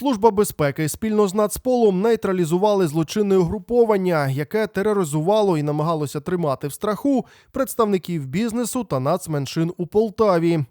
Служба безпеки спільно з Нацполом нейтралізували злочинне угруповання, яке тероризувало і намагалося тримати в страху представників бізнесу та нацменшин у Полтаві.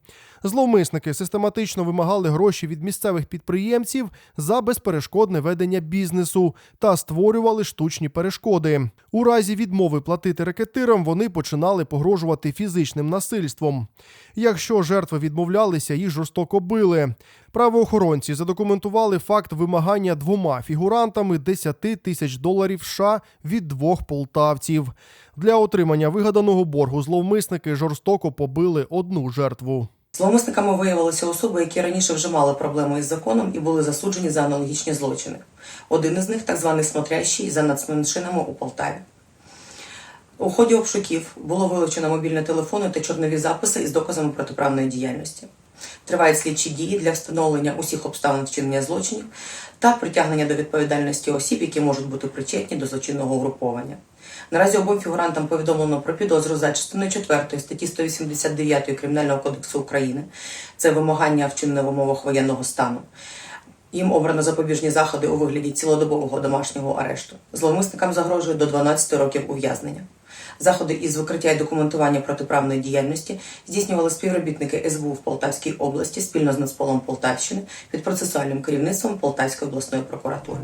Зловмисники систематично вимагали гроші від місцевих підприємців за безперешкодне ведення бізнесу та створювали штучні перешкоди. У разі відмови платити рекетирам вони починали погрожувати фізичним насильством. Якщо жертви відмовлялися, їх жорстоко били. Правоохоронці задокументували факт вимагання двома фігурантами 10 тисяч доларів США від двох полтавців. Для отримання вигаданого боргу зловмисники жорстоко побили одну жертву. Зловмисниками виявилися особи, які раніше вже мали проблеми із законом і були засуджені за аналогічні злочини. Один із них так званий смотрящий за нацменшинами у Полтаві. У ході обшуків було вилучено мобільні телефони та чорнові записи із доказами протиправної діяльності. Тривають слідчі дії для встановлення усіх обставин вчинення злочинів та притягнення до відповідальності осіб, які можуть бути причетні до злочинного угруповання. Наразі обом фігурантам повідомлено про підозру за частиною 4 статті 189 Кримінального кодексу України. Це вимагання вчинене в умовах воєнного стану. Їм обрано запобіжні заходи у вигляді цілодобового домашнього арешту. Зловмисникам загрожує до 12 років ув'язнення. Заходи із викриття і документування протиправної діяльності здійснювали співробітники СБУ в Полтавській області спільно з Нацполом Полтавщини під процесуальним керівництвом Полтавської обласної прокуратури.